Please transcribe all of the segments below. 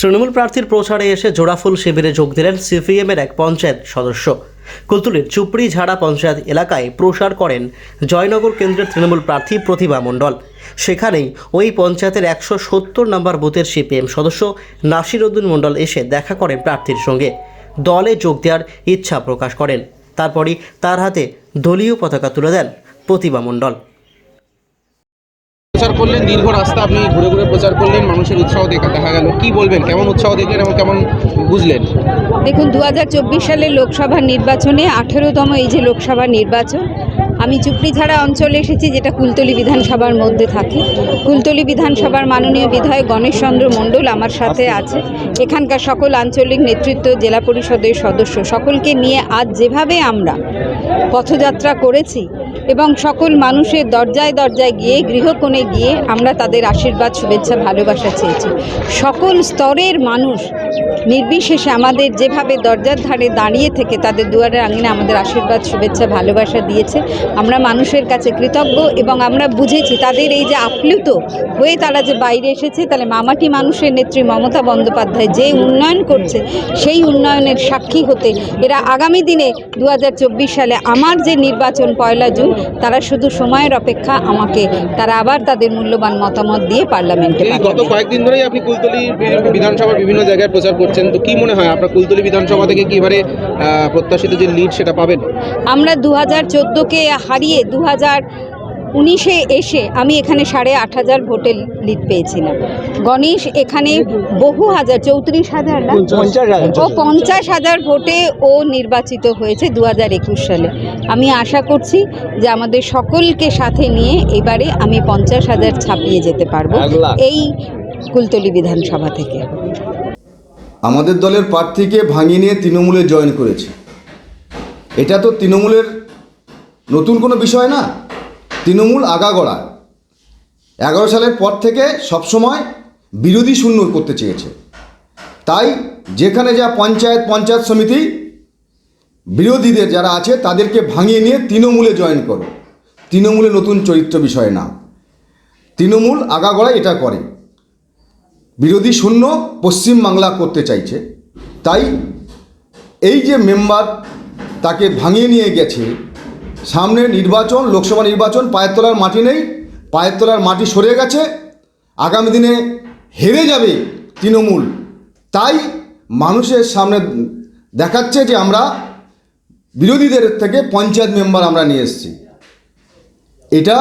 তৃণমূল প্রার্থীর প্রচারে এসে জোড়াফুল শিবিরে যোগ দিলেন সিপিএমের এক পঞ্চায়েত সদস্য। কুলতুলির চুপড়ি ঝাড়া পঞ্চায়েত এলাকায় প্রসার করেন জয়নগর কেন্দ্রের তৃণমূল প্রার্থী প্রতিভা মণ্ডল। সেখানেই ওই পঞ্চায়েতের একশো সত্তর নম্বর বুথের সিপিএম সদস্য নাসির উদ্দিন মণ্ডল এসে দেখা করেন প্রার্থীর সঙ্গে। দলে যোগ দেওয়ার ইচ্ছা প্রকাশ করেন। তারপরই তার হাতে দলীয় পতাকা তুলে দেন প্রতিভা মণ্ডল। প্রচার করলেন, দীর্ঘ রাস্তা আপনি ঘুরে ঘুরে প্রচার করলেন, মানুষের উৎসাহ দেখা দেখা গেল। কি বলবেন? কেমন উৎসাহ দেখলেন এবং কেমন বুঝলেন? দেখুন দু সালের লোকসভা নির্বাচনে আঠেরোতম এই যে লোকসভা নির্বাচন, আমি চুপড়িঝাড়া অঞ্চলে এসেছি, যেটা কুলতলি বিধানসভার মধ্যে থাকে। কুলতলি বিধানসভার মাননীয় বিধায়ক গণেশচন্দ্র মণ্ডল আমার সাথে আছে। এখানকার সকল আঞ্চলিক নেতৃত্ব, জেলা পরিষদের সদস্য, সকলকে নিয়ে আজ যেভাবে আমরা পথযাত্রা করেছি এবং সকল মানুষের দরজায় দরজায় গিয়ে, গৃহকোণে গিয়ে আমরা তাদের আশীর্বাদ, শুভেচ্ছা, ভালোবাসা চেয়েছি। সকল স্তরের মানুষ নির্বিশেষে আমাদের যেভাবে দরজার ধারে দাঁড়িয়ে থেকে তাদের দুয়ারের আঙিনে আমাদের আশীর্বাদ, শুভেচ্ছা, ভালোবাসা দিয়েছে, আমরা মানুষের কাছে কৃতজ্ঞ এবং আমরা বুঝেছি তাদের এই যে আপ্লুত হয়ে তারা যে বাইরে এসেছে, তাহলে মামাটি মানুষের নেত্রী মমতা বন্দ্যোপাধ্যায় যে উন্নয়ন করছে, সেই উন্নয়নের সাক্ষী হতে এরা আগামী দিনে দু হাজার চব্বিশ সালে আমার যে নির্বাচন পয়লা জুন তারা শুধু সময়ের অপেক্ষা আমাকে তারা আবার তাদের মূল্যবান মতামত দিয়ে পার্লামেন্টে গত কয়েকদিন ধরেই আপনি কুলতলি বিধানসভার বিভিন্ন জায়গায় প্রচার করছেন তো কি মনে হয় আপনার কুলতলি বিধানসভা থেকে কীভাবে প্রত্যাশিত যে লিড সেটা পাবেন? আমরা দু হাজার চোদ্দোকে হারিয়ে দু হাজার উনিশে এসে আমি এখানে সাড়ে আট হাজার ভোটে লিড পেয়েছিলাম। গণেশ এখানে বহু হাজার চৌত্রিশ হাজার না? ও পঞ্চাশ হাজার ভোটে ও নির্বাচিত হয়েছে দু হাজার একুশ সালে। আমি আশা করছি যে আমাদের সকলকে সাথে নিয়ে এবারে আমি পঞ্চাশ হাজার ছাপিয়ে যেতে পারব এই কুলতলি বিধানসভা থেকে। আমাদের দলের প্রার্থীকে ভাঙিয়ে নিয়ে তৃণমূলে জয়েন করেছে। এটা তো তৃণমূলের নতুন কোনো বিষয় না। তৃণমূল আগাগোড়া এগারো সালের পর থেকে সবসময় বিরোধী শূন্য করতে চেয়েছে। তাই যেখানে যা পঞ্চায়েত পঞ্চায়েত সমিতি, বিরোধীদের যারা আছে তাদেরকে ভাঙিয়ে নিয়ে তৃণমূলে জয়েন করো। তৃণমূলে নতুন চরিত্র বিষয় না। তৃণমূল আগাগোড়ায় এটা করে। বিরোধী শূন্য পশ্চিমবাংলা করতে চাইছে। তাই এই যে মেম্বার তাকে ভাঙিয়ে নিয়ে গেছে সামনে নির্বাচন, লোকসভা নির্বাচন, পায়ের তলার মাটি নেই, পায়ের তলার মাটি সরে গেছে, আগামী দিনে হেরে যাবে তৃণমূল। তাই মানুষের সামনে দেখাচ্ছে যে আমরা বিরোধীদের থেকে পঞ্চায়েত মেম্বার আমরা নিয়ে এসেছি। এটা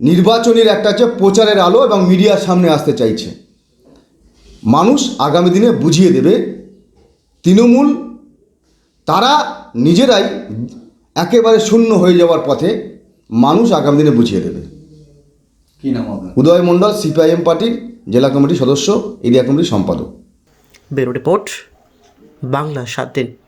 নির্বাচনের একটা হচ্ছে প্রচারের আলো এবং মিডিয়ার সামনে আসতে চাইছে। মানুষ আগামী দিনে বুঝিয়ে দেবে, তৃণমূল তারা নিজেরাই একেবারে শূন্য হয়ে যাওয়ার পথে মানুষ আগামী দিনে বুঝিয়ে দেবে। কি নাম আপনার? উদয় মণ্ডল সিপিআইএম পার্টির জেলা কমিটির সদস্য এরিয়া কমিটির সম্পাদক। ব্যুরো রিপোর্ট বাংলা সাত দিন।